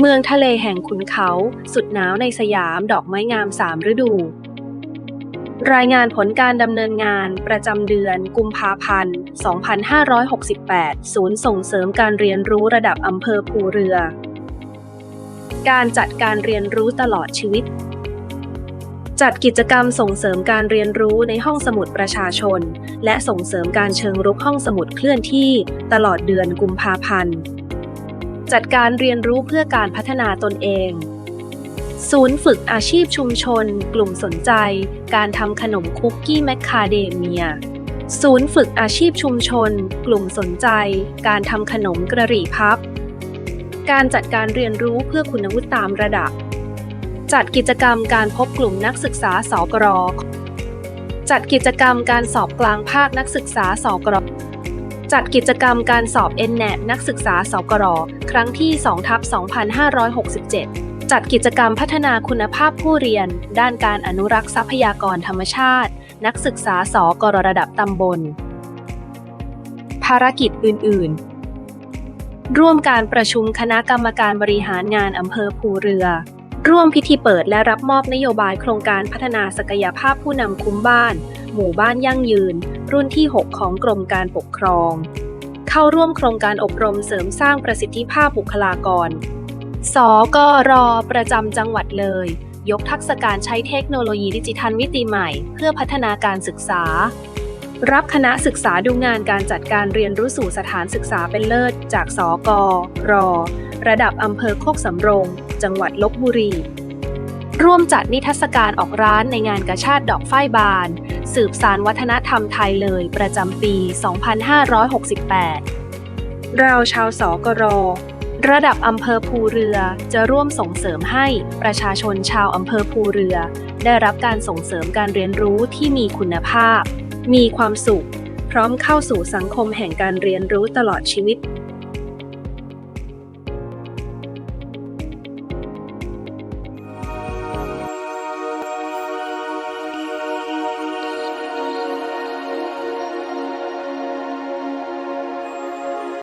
เมืองทะเลแห่งขุนเขา สุดหนาวในสยามดอกไม้งามสามฤดู รายงานผลการดำเนินงานประจำเดือนกุมภาพันธ์ 2568 ศูนย์ส่งเสริมการเรียนรู้ระดับอำเภอภูเรือ การจัดการเรียนรู้ตลอดชีวิต จัดกิจกรรมส่งเสริมการเรียนรู้ในห้องสมุดประชาชน และส่งเสริมการเชิงรุกห้องสมุดเคลื่อนที่ตลอดเดือนกุมภาพันธ์ จัดการเรียนรู้เพื่อการพัฒนาตนเอง ศูนย์ฝึกอาชีพชุมชน กลุ่มสนใจ การทำขนมคุกกี้แมคคาเดเมีย ศูนย์ฝึกอาชีพชุมชน กลุ่มสนใจ การทำขนมกระหรี่พับ การจัดการเรียนรู้เพื่อคุณวุฒิตามระดับ จัดกิจกรรมการพบกลุ่มนักศึกษาสกรจัดกิจกรรมการสอบกลางภาคนักศึกษาสกร จัดกิจกรรมการสอบ n n e t นักศึกษาสกรครั้งที่2ทับ2567 จัดกิจกรรมพัฒนาคุณภาพผู้เรียน ด้านการอนุรักษ์ทรัพยากรธรรมชาติ นักศึกษาสกรระดับตำบล ภารกิจอื่น ๆ ร่วมการประชุมคณะกรรมการบริหารงานอำเภอภูเรือ ร่วมพิธีเปิดและรับมอบนโยบายโครงการพัฒนาศักยภาพผู้นำคุ้มบ้าน หมู่บ้านยั่งยืน รุ่นที่ 6 ของกรมการปกครอง เข้าร่วมโครงการอบรมเสริมสร้างประสิทธิภาพบุคลากร สกร ประจำจังหวัดเลย ยกทักษะการใช้เทคโนโลยีดิจิทัลมิติใหม่ เพื่อพัฒนาการศึกษา รับคณะศึกษาดูงานการจัดการเรียนรู้สู่สถานศึกษาเป็นเลิศ จาก สกร ระดับอำเภอโคกสำโรง จังหวัดลบบุรี ร่วมจัดนิทรรศการออกร้านในงานกระชาติดอกฝ้ายบาน สืบสารวัฒนธรรมไทยเลยประจำปี 2568 เราชาวสกรระดับอำเภอภูเรือจะร่วมส่งเสริมให้ประชาชนชาวอำเภอภูเรือ ได้รับการส่งเสริมการเรียนรู้ที่มีคุณภาพ มีความสุข พร้อมเข้าสู่สังคมแห่งการเรียนรู้ตลอดชีวิต